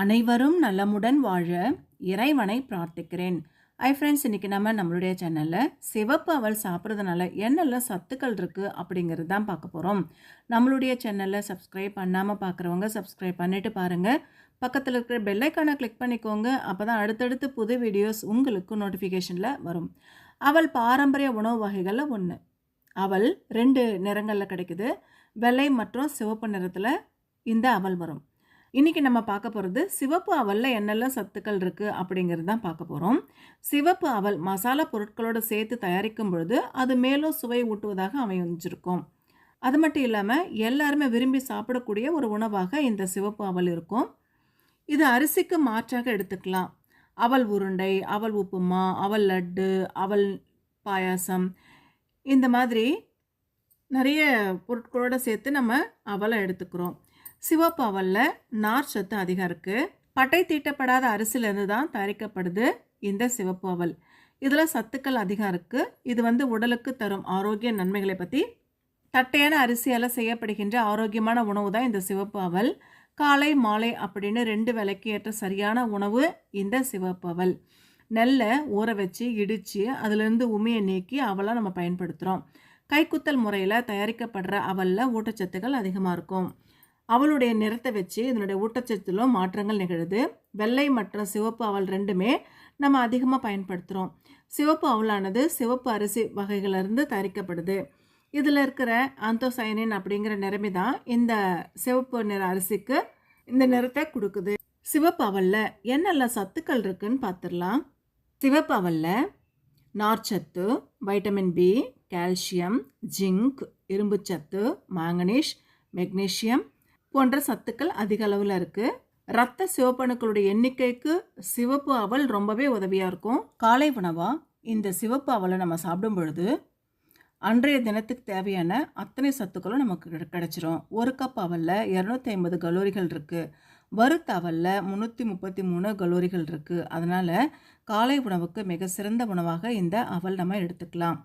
அனைவரும் நலமுடன் வாழ இறைவனை பிரார்த்திக்கிறேன். ஐ ஃப்ரெண்ட்ஸ் இன்றைக்கி நம்ம நம்மளுடைய சேனலில் சிவப்பு அவள் சாப்பிட்றதுனால என்னெல்லாம் சத்துக்கள் இருக்குது அப்படிங்கிறது தான் பார்க்க போகிறோம் நம்மளுடைய சேனலில் சப்ஸ்கிரைப் பண்ணாமல் பார்க்குறவங்க சப்ஸ்கிரைப் பண்ணிவிட்டு பாருங்கள் பக்கத்தில் இருக்கிற பெல்லைக்கானை கிளிக் பண்ணிக்கோங்க. அப்போ தான் அடுத்தடுத்து புது வீடியோஸ் உங்களுக்கு நோட்டிஃபிகேஷனில் வரும். அவள் பாரம்பரிய உணவு வகைகளில் ஒன்று அவள் ரெண்டு நிறங்களில் கிடைக்குது. வெள்ளை மற்றும் சிவப்பு நிறத்தில் இந்த அவல் வரும். இன்றைக்கி நம்ம பார்க்க போகிறது சிவப்பு அவலில் என்னெல்லாம் சத்துக்கள் இருக்குது அப்படிங்கிறது தான் பார்க்க போகிறோம் சிவப்பு அவல் மசாலா பொருட்களோடு சேர்த்து தயாரிக்கும் பொழுது அது மேலும் சுவை ஊட்டுவதாக அமைஞ்சிருக்கும். அது மட்டும் இல்லாமல் எல்லாருமே விரும்பி சாப்பிடக்கூடிய ஒரு உணவாக இந்த சிவப்பு அவல் இருக்கும். இது அரிசிக்கு மாற்றாக எடுத்துக்கலாம். அவல் உருண்டை அவல் உப்புமா அவல் லட்டு அவல் பாயாசம் இந்த மாதிரி நிறைய பொருட்களோடு சேர்த்து நம்ம அவலை எடுத்துக்கிறோம். சிவப்பு அவலில் நார் சத்து அதிகம் இருக்குது பட்டை தீட்டப்படாத அரிசியிலேருந்து தான் தயாரிக்கப்படுது இந்த சிவப்பு அவல் இதில் சத்துக்கள் அதிகம் இருக்குது இது வந்து உடலுக்கு தரும் ஆரோக்கிய நன்மைகளை பற்றி தட்டையான அரிசியால் செய்யப்படுகின்ற ஆரோக்கியமான உணவு தான் இந்த சிவப்பு அவல் காலை மாலை அப்படின்னு ரெண்டு விலைக்கு ஏற்ற சரியான உணவு இந்த சிவப்பு அவல் நெல்லை ஊற வச்சு இடித்து அதிலிருந்து உமியை நீக்கி அவலாக நம்ம பயன்படுத்துகிறோம் கைக்குத்தல் முறையில் தயாரிக்கப்படுற அவலில் ஊட்டச்சத்துக்கள் அதிகமாக இருக்கும். அவளுடைய நிறத்தை வச்சு இதனுடைய ஊட்டச்சத்திலும் மாற்றங்கள் நிகழுது. வெள்ளை மற்றும் சிவப்பு அவல் ரெண்டுமே நம்ம அதிகமாக பயன்படுத்துகிறோம் சிவப்பு அவலானது சிவப்பு அரிசி வகைகளிலிருந்து தயாரிக்கப்படுது. இதில் இருக்கிற ஆந்தோசைனின் அப்படிங்கிற நிறமி தான் இந்த சிவப்பு நிற அரிசிக்கு இந்த நிறத்தை கொடுக்குது. சிவப்பு அவலில் என்னெல்லாம் சத்துக்கள் இருக்குன்னு பார்த்துடலாம் சிவப்பு அவலில் நார்ச்சத்து வைட்டமின் பி கால்சியம் ஜிங்க் இரும்புச்சத்து மாங்கனீஷ் மெக்னீஷியம் போன்ற சத்துக்கள் அதிக அளவில் இருக்குது ரத்த சிவப்பணுக்களுடைய எண்ணிக்கைக்கு சிவப்பு அவல் ரொம்பவே உதவியாக இருக்கும். காலை உணவாக இந்த சிவப்பு அவலை நம்ம சாப்பிடும் பொழுது அன்றைய தினத்துக்கு தேவையான அத்தனை சத்துக்களும் நமக்கு கிடை- கிடைச்சிரும். ஒரு கப் அவலில் இரநூத்தி ஐம்பது கலோரிகள் இருக்குது வறுத்த அவலில் முந்நூற்றி முப்பத்தி மூணு கலோரிகள் இருக்குது அதனால் காலை உணவுக்கு மிக சிறந்த உணவாக இந்த அவல் நம்ம எடுத்துக்கலாம்.